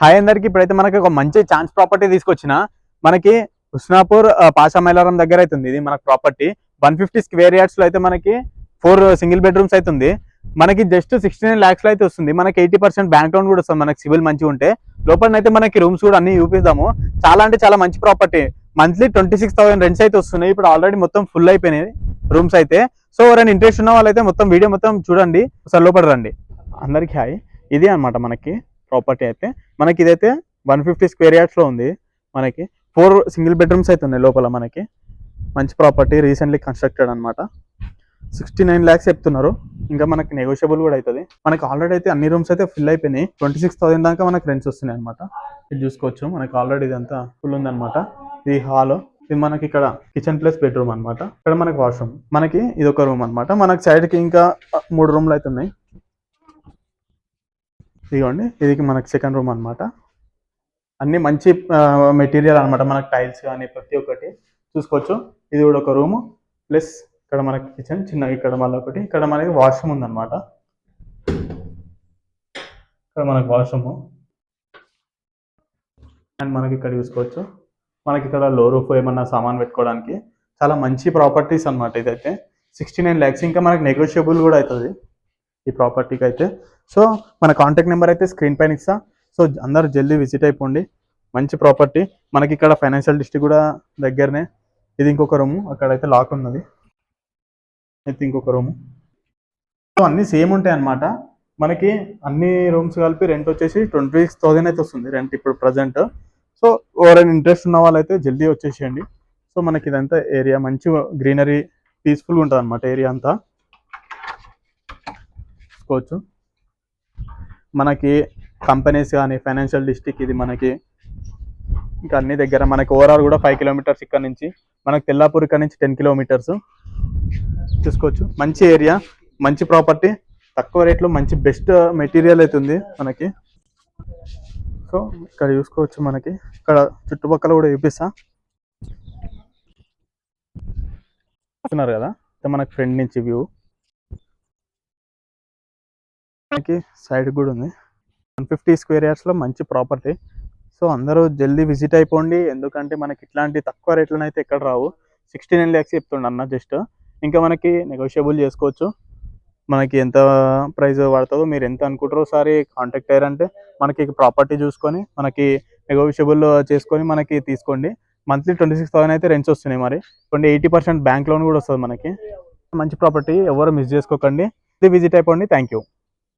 Hi అందరికి ఇప్పుడైతే మనకి ఒక మంచి ఛాన్స్ ప్రాపర్టీ తీసుకొచ్చిన మనకి హుస్నాపూర్ పాషా మైలారం దగ్గర అవుతుంది ఇది మనకి ప్రాపర్టీ వన్ ఫిఫ్టీ స్క్వేర్ యార్డ్స్లో అయితే మనకి ఫోర్ సింగిల్ బెడ్రూమ్స్ అయితే ఉంది. మనకి జస్ట్ సిక్స్టీ నైన్ ల్యాక్స్లో అయితే వస్తుంది. మనకి ఎయిటీ పర్సెంట్ బ్యాంక్ లోన్ కూడా వస్తుంది. మనకి సివిల్ మంచిగా ఉంటే. లోపల అయితే మనకి రూమ్స్ కూడా అన్ని చూపిస్తాము చాలా అంటే చాలా మంచి property monthly twenty six thousand rents అయితే వస్తున్నాయి. ఇప్పుడు ఆల్రెడీ మొత్తం ఫుల్ అయిపోయినాయి రూమ్స్ అయితే. సో ఎవరైనా ఇంట్రెస్ట్ ఉన్న వాళ్ళైతే మొత్తం వీడియో మొత్తం చూడండి. ఒకసారి లోపల రండి. అందరికి హాయ్ ఇది అన్నమాట మనకి ప్రాపర్టీ అయితే మనకి ఇదైతే వన్ ఫిఫ్టీ స్క్వేర్ యార్డ్స్లో ఉంది మనకి. ఫోర్ సింగిల్ బెడ్రూమ్స్ అయితే ఉన్నాయి లోపల మనకి. మంచి ప్రాపర్టీ రీసెంట్లీ కన్స్ట్రక్టెడ్ అన్నమాట. సిక్స్టీ నైన్ ల్యాక్స్ చెప్తున్నారు. ఇంకా మనకి నెగోషియబుల్ కూడా అవుతుంది. మనకి ఆల్రెడీ అయితే అన్ని రూమ్స్ అయితే ఫిల్ అయిపోయినాయి. ట్వంటీ సిక్స్ థౌసండ్ దాకా మనకి రెంట్స్ వస్తున్నాయి అనమాట ఇది చూసుకోవచ్చు. మనకి ఆల్రెడీ ఇదంతా ఫుల్ ఉందన్నమాట. ఇది హాల్. ఇది మనకి ఇక్కడ కిచెన్ ప్లస్ బెడ్రూమ్ అన్నమాట. ఇక్కడ మనకి వాష్రూమ్. మనకి ఇది ఒక రూమ్ అన్నమాట. మనకి సైడ్కి కి ఇంకా మూడు రూమ్లు అయితే ఉన్నాయి. ఇదిగోండి ఇది మనకి సెకండ్ రూమ్ అన్నమాట. అన్ని మంచి మెటీరియల్ అన్నమాట. మనకి టైల్స్ కానీ ప్రతి ఒక్కటి చూసుకోవచ్చు. ఇది కూడా ఒక రూమ్ ప్లస్ ఇక్కడ మనకి కిచెన్ చిన్నగా ఇక్కడ మళ్ళీ ఒకటి. ఇక్కడ మనకి వాష్రూమ్ ఉందన్నమాట. ఇక్కడ మనకి వాష్రూమ్ అండ్ మనకి ఇక్కడ చూసుకోవచ్చు. మనకి ఇక్కడ లో రూఫ్ ఏమన్నా సామాన్ పెట్టుకోవడానికి చాలా మంచి ప్రాపర్టీస్ అన్నమాట ఇదైతే. సిక్స్టీ నైన్ ల్యాక్స్ ఇంకా మనకి నెగోషియబుల్ కూడా అవుతుంది ఈ ప్రాపర్టీకి అయితే. సో మన కాంటాక్ట్ నెంబర్ అయితే స్క్రీన్ పైన ఇస్తా. సో అందరూ జల్దీ విజిట్ అయిపోండి. మంచి ప్రాపర్టీ మనకి ఇక్కడ ఫైనాన్షియల్ డిస్ట్రిక్ట్ కూడా దగ్గరనే. ఇది ఇంకొక రూము అక్కడైతే లాక్ ఉన్నది. అయితే ఇంకొక రూము సో అన్నీ సేమ్ ఉంటాయి అన్నమాట. మనకి అన్ని రూమ్స్ కలిపి రెంట్ వచ్చేసి ట్వంటీ సిక్స్ థౌసండ్ అయితే వస్తుంది. రెంట్ ఇప్పుడు ప్రజెంట్ సో ఎవరైనా ఇంట్రెస్ట్ ఉన్న వాళ్ళైతే జల్దీ వచ్చేసేయండి. సో మనకి ఇదంతా ఏరియా మంచి గ్రీనరీ పీస్ఫుల్గా ఉంటుంది అనమాట ఏరియా అంతా. చూసుకోవచ్చు. మనకి కంపెనీస్ కానీ ఫైనాన్షియల్ డిస్ట్రిక్ట్ ఇది మనకి ఇంకా అన్ని దగ్గర మనకి ఓవరాల్ కూడా ఫైవ్ కిలోమీటర్స్ ఇక్కడ నుంచి మనకి తెల్లాపూర్ ఇక్కడ నుంచి టెన్ కిలోమీటర్స్ చూసుకోవచ్చు. మంచి ఏరియా మంచి ప్రాపర్టీ తక్కువ రేట్లో మంచి బెస్ట్ మెటీరియల్ అయితే ఉంది మనకి. సో ఇక్కడ చూసుకోవచ్చు మనకి. ఇక్కడ చుట్టుపక్కల కూడా చూపిస్తా. చూస్తున్నారు కదా? ఇది మనకి ఫ్రంట్ నుంచి వ్యూ మనకి సైడ్ కూడా ఉంది. వన్ ఫిఫ్టీ స్క్వేర్ యార్డ్స్లో మంచి ప్రాపర్టీ. సో అందరూ జల్దీ విజిట్ అయిపోండి. ఎందుకంటే మనకి ఇట్లాంటి తక్కువ రేట్లను అయితే ఎక్కడ రావు. సిక్స్టీ నైన్ ల్యాక్స్ చెప్తుండ అన్న జస్ట్. ఇంకా మనకి నెగోషియబుల్ చేసుకోవచ్చు. మనకి ఎంత ప్రైస్ పడుతుందో మీరు ఎంత అనుకుంటారో ఒకసారి కాంటాక్ట్ అయ్యారంటే మనకి ప్రాపర్టీ చూసుకొని మనకి నెగోషియబుల్ చేసుకొని మనకి తీసుకోండి. మంత్లీ ట్వంటీ సిక్స్ థౌసండ్ అయితే రెంట్స్ వస్తున్నాయి మరి. Twenty eighty percent bank loan కూడా వస్తుంది మనకి. మంచి ప్రాపర్టీ ఎవరు మిస్ చేసుకోకండి. విజిట్ అయిపోండి. Thank you